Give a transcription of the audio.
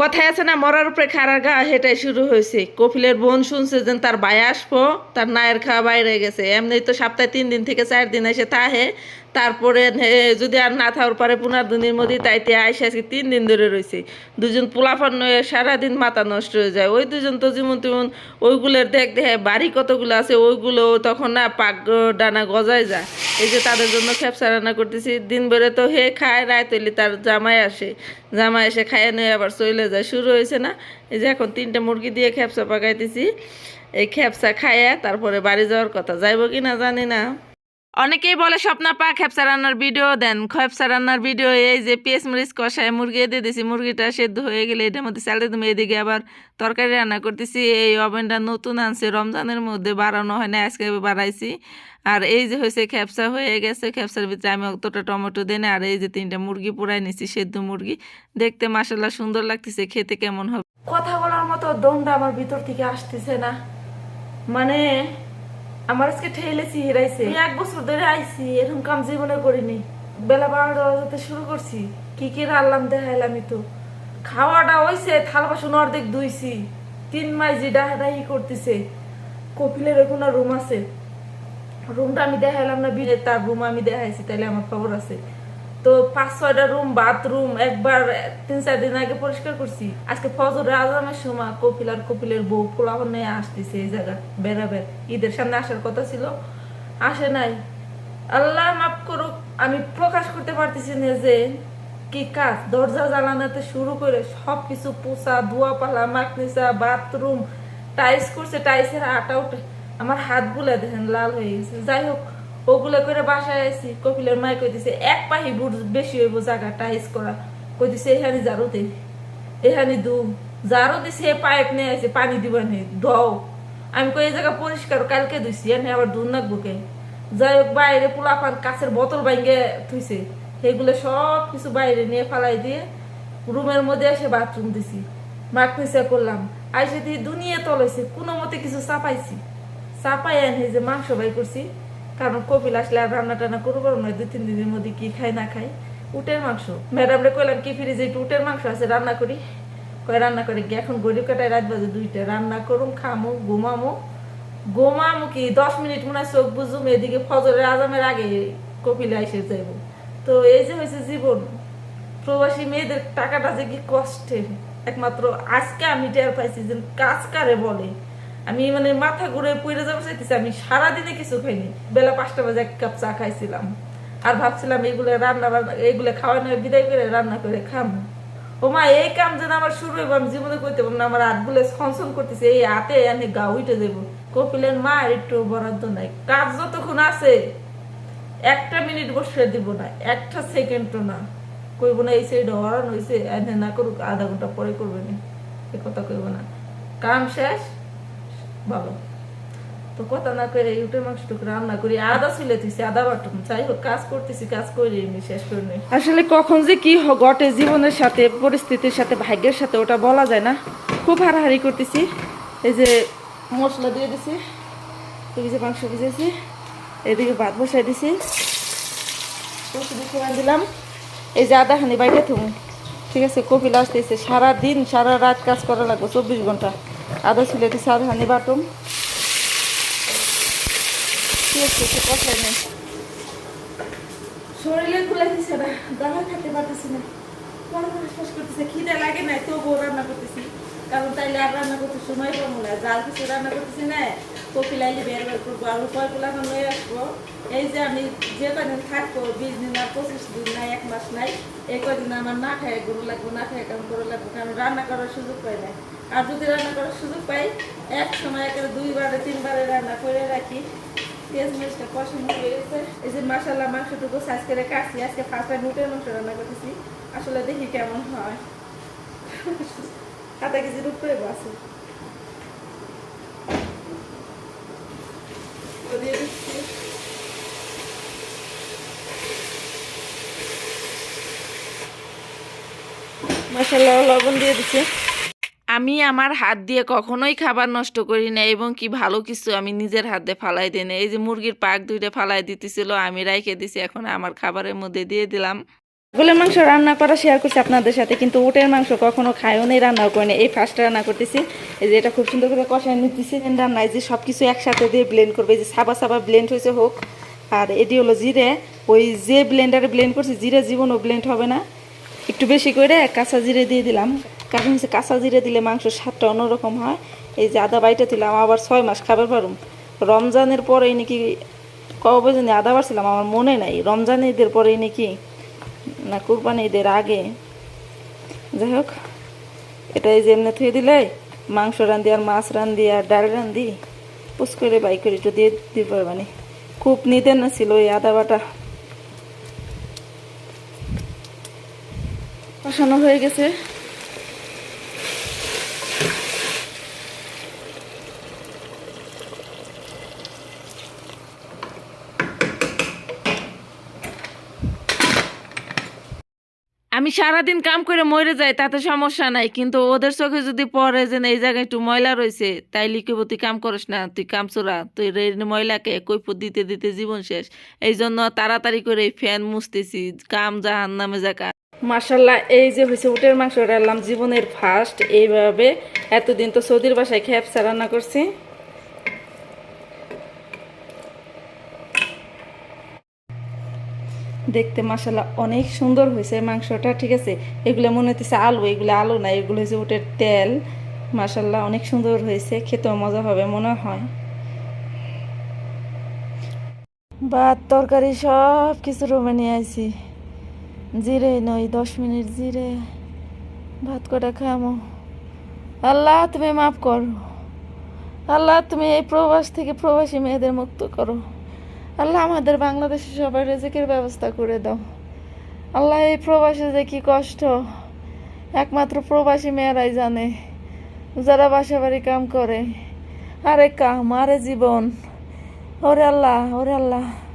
কথায় আছে না, মরার উপরে খাড়ার গা সেটাই শুরু হয়েছে। কফিলের বোন শুনছে যে তার ভাই আসব, তার নায়ের খাওয়া বাইরে গেছে। এমনি তো সপ্তাহে তিন দিন থেকে চার দিন এসে তাহে তারপরে যদি আর না থাকার পরে পনেরো দিনের মধ্যে তাইতে আইসে, আজকে তিন দিন ধরে রয়েছে দুজন পোলাফান নয়ে সারাদিন মাথা নষ্ট হয়ে যায়। ওই দুজন তো যেমন তেমন ওইগুলোর দেখ দেখে বাড়ি কতগুলো আছে, ওইগুলো তখন না পাক ডানা গজায় যায়। এই যে তাদের জন্য খেপসা রান্না করতেছি। দিন বেড়ে তো হে খায় রায় তৈলি তার জামাই আসে। জামাই এসে খাইয়ে নিয়ে আবার চলে যায়। শুরু হয়েছে না, এই যে এখন তিনটে মুরগি দিয়ে খেপসা পাকাইতেছি। এই খেপসা খাইয়ে তারপরে বাড়ি যাওয়ার কথা। যাইব কি না জানি না। অনেকেই বলে, স্বপ্না পা খেপসা রান্নার ভিডিও দেন। খেপসা রান্নার ভিডিও এই যে পেঁয়াজ মরিচ কষায় মুরগি দিয়ে দিয়েছি মুরগিটা সেদ্ধ হয়ে গেলে এটার মধ্যে স্যালাড তুমি এদিকে আবার তরকারি রান্না করতেছি। এই ওভেনটা নতুন আনছে, রমজানের মধ্যে বাড়ানো হয় না, আজকে বাড়াইছি। আর এই যে হয়েছে খেপসা হয়ে গেছে, খেপসার ভিতরে আমি অতটা টমেটো দেন আর এই যে তিনটা মুরগি পুরাই নিছি, সেদ্ধ মুরগি। দেখতে মাসাল্লাহ সুন্দর লাগতেছে, খেতে কেমন হবে? কথা বলার মতো দমটা আমার ভিতর থেকে আসতেছে না। মানে আমার আজকে ঠেলেছি হেরাইছে। এক বছর ধরে আইছি, এরকম কাম জীবনে করিনি। বেলা বারোটা বাজাতে শুরু করছি, কি কি রান্নাম দেখাইলামই তো। খাওয়াটা হইছে, থাল বাসন অর্ধেক ধুইছি। তিন মাইজি ডাহাডাহি করতেছে, কপিলের কোনো রুম আছে। রুমটা আমি দেখাইলাম না বিলে তার রুম আমি দেখাইছি তাহলে আমার খবর আছে। তো পাঁচ ছয়টা রুম বাথরুম একবার তিন চার দিন আগে পরিষ্কার করছি। আজকে ফজর আজমের সময় কপিল আর কপিলের বউ পোলাও নিয়ে আসতেছে এই জায়গা বেড়াবের ঈদের সামনে আসার কথা ছিল, আসে নাই। আল্লাহ মাফ করুক, আমি প্রকাশ করতে পারতেছি না যে কি কাজ। দরজা জ্বালানোতে শুরু করে সব কিছু পোষা ধোয়া পালা মাকনিসা বাথরুম টাইস করছে টাইসের আটা উঠে আমার হাতগুলো দেখেন, লাল হয়ে গেছে। যাই হোক ওগুলো করে বাসায় আইছি, কপিলের মায় দিছে এক পাহি বুট বেশি হইব জায়গা টাইস করা। কই দিছে এখানে জারু দে এখানে দু জারু দিছে পাইপ নিয়ে আছে পানি দিবা নেই ধও। আমি কই, এই জায়গা পরিষ্কার, কালকে ধুইছি, এনে আবার ধুন না বুকে যাই হোক বাইরে পোলাপান কাছের বোতল ভাঙ্গে থুইছে। সেগুলো সব কিছু বাইরে নিয়ে ফালাই দিয়ে রুমের মধ্যে এসে বাথরুম দিছি। মাঠ নিচে করলাম আইসে দিয়ে দুনিয়া তলাইছে, কোনো মতে কিছু চাপাইছি। চাপাই আনে যে মাংস বাই করছি কারণ কপিল আসলে আর রান্না টান্না করব না দুই তিন দিনের মধ্যে কি খাই না খাই। উটের মাংস। ম্যাডামরে কইলাম, কি ফ্রিজে একটু উটের মাংস আছে, রান্না করি? কয়, রান্না করে? এখন গরিব কাটায় রাত বাজে দুইটা। রান্না করুম, খামো, ঘুমামো। ঘুমামো কি? দশ মিনিট মনে হয় চোখ বুঝুম, এদিকে ফজরের আজামের আগে কপিলে এসে যাইব। তো এই যে হয়েছে জীবন, প্রবাসী মেয়েদের টাকাটা যে কি কষ্টের। একমাত্র আজকে আমি টের পাইছি যে কাজ কারে বলে। আমি মানে মাথা ঘুরে পড়ে যাব চাইতেছি, আমি সারাদিনে কিছু খাইনি। বেলা পাঁচটা বাজে এক কাপ চা খাইছিলাম। আর ভাবছিলাম এগুলো রান্না বান্না, এগুলো খাওয়ানো বিদায় করে রান্না করে খাম। ও মা, এই কাম যেন আমার শুরু হইব, আমি জীবনে করতে পারব না, আমার হাতগুলো ছনছন করতেছে, এই হাতে এনে গা উঠে দেবো কপিলের মা একটু বরাদ্দ নাই, কাজ যতক্ষণ আছে, একটা মিনিট বসে দিব না, একটা সেকেন্ডও না। কইব না, এই সাইড হরান হয়েছে এনে না করুক, আধা ঘণ্টা পরে করবে না। এ কথা কইব না। কাম শেষ? ভালো তো কথা না করে ইউটের মাংসটুকু রান্না করি, আদা ছিলে দিছি, আদা বাটুম যাই হোক, কাজ করতেছি, কাজ করি আমি শেষ করে নিই। আসলে কখন যে কি ঘটে জীবনের সাথে, পরিস্থিতির সাথে, ভাগ্যের সাথে, ওটা বলা যায় না। খুব হারাহারি করতেছি। এই যে মশলা দিয়ে দিছি, এই যে মাংস ভিজেছি, এদিকে ভাত বসাই দিছি। ফোড়ন দিলাম। এই যে আদাখানি বাইরে থুম। ঠিক আছে কপিল আসতেছে সারা দিন সারা রাত কাজ করা লাগবে, চব্বিশ ঘণ্টা। আদা ছিলে দিছে আদাখানি বাটুম ঠিক আছে একটু কষাই নেই শরীরে খুলে না দানা খেতে পারতেছি না। বড় বড় করতেছে খিদে লাগে নাই তবুও রান্না করতেছি। কারণ তাইলে আর রান্না করতে সময় পাবো না যার কিছু রান্না করতেছি না কপিল আইলে বের বের করব আর কয় পোলা লয়ে আসব। এই যে আমি যে কদিন থাকব বিশ দিন আর পঁচিশ দিন নাই এক মাস নাই এই কদিন আমার না খায় গরু লাগবো না খায় কাম করে লাগবো কারণ রান্না করার সুযোগ পাই না আর যদি রান্না করার সুযোগ পাই, এক সময় একেবারে দুইবারে, তিনবারে রান্না করে রাখি। পেঁয়াজ পছন্দ হয়ে গেছে। এই যে মাসাল্লাহ মাংসটুকু সাইজ করে কাটছি। আজকে ফার্স্ট টাইম উটের মাংস রান্না করতেছি। আসলে দেখি কেমন হয়। আধা তো দিয়ে দিচ্ছি। মশলা লবণ দিয়ে দিচ্ছে। আমি আমার হাত দিয়ে কখনোই খাবার নষ্ট করি না এবং কি ভালো কিছু আমি নিজের হাত ফালাই দিই না এই যে মুরগির পাক দুইটা ফালাই দিতেছিল, আমি রাইখে দিছি, এখন আমার খাবারের মধ্যে দিয়ে দিলাম। ছাগলের মাংস রান্না করা শেয়ার করছি আপনাদের সাথে, কিন্তু উটের মাংস কখনো খায়ও নেই, রান্নাও করে এই ফার্স্ট রান্না করতেছি, এই যে এটা খুব সুন্দর করে কষায় নিতেছি রান্নায় যে সব কিছু একসাথে দিয়ে ব্লেন্ড করবে যে সাবা সাবা ব্লেন্ড হয়েছে হোক, আর এটি হলো জিরে। ওই যে ব্লেন্ডারে ব্লেন্ড করছি, জিরে জীবনও ব্লেন্ড হবে না। একটু বেশি করে কাঁচা জিরে দিয়ে দিলাম। কারণ হচ্ছে কাঁচা জিরে দিলে মাংস স্বাদটা অন্যরকম হয়। এই যে আদা বাইটা দিলাম, আবার ছয় মাস খাবার পারুম। রমজানের পরেই নাকি কবে জানি আদা বাড়ছিলাম, আমার মনে নাই। রমজান ঈদের পরেই নাকি, না, কুরবানি ঈদের আগে। যাই হোক, এটা এই যে এমনি থুয়ে দিলে, মাংস রান্ধি আর মাছ রান্ধি আর ডাল রান্ধি পুষ করে বাই করে একটু দিয়ে দিতে পারবানি খুব নিতে না ছিল ওই আদা বাটা। কষানো হয়ে গেছে। আমি সারাদিন কাম করে মরে যাই, তাতে সমস্যা নাই। কিন্তু ওদের চোখে যদি পড়ে যে, এই জায়গায় একটু ময়লা রয়েছে, তাই লিখব তুই কাম করিস না, তুই কাম চোরা, তুই ময়লাকে কৈফত দিতে দিতে জীবন শেষ। এই জন্য তাড়াতাড়ি করে ফ্যান মুছতেছি, কাম জাহান নামে জাকা মার্শাল্লাহ এই যে হয়েছে উটের মাংস রান্নাম জীবনের ফার্স্ট এইভাবে এতদিন তো সৌদির বাসায় খেপসা রান্না করছি। দেখতে মাসাল্লাহ অনেক সুন্দর হয়েছে মাংসটা, ঠিক আছে? এগুলো মনে হচ্ছে আলু, এগুলো আলু না, এগুলো হচ্ছে উটের তেল। মাসাল্লাহ অনেক সুন্দর হয়েছে, খেতেও মজা হবে, মনে হয়। ভাত, তরকারি সব কিছু রুমে নিয়ে আসি জিরে নই দশ মিনিট জিরে। ভাত কটা খামো? আল্লাহ, তুমি মাফ করো। আল্লাহ, তুমি এই প্রবাস থেকে প্রবাসী মেয়েদের মুক্ত করো। আল্লাহ আমাদের বাংলাদেশে সবাই রেজেকের ব্যবস্থা করে দাও। আল্লাহ এই প্রবাসে যে কি কষ্ট, একমাত্র প্রবাসী মেয়েরাই জানে যারা বাসা বাড়ি কাম করে। আরে কাম, আরে জীবন। ওরে আল্লাহ ওরে আল্লাহ।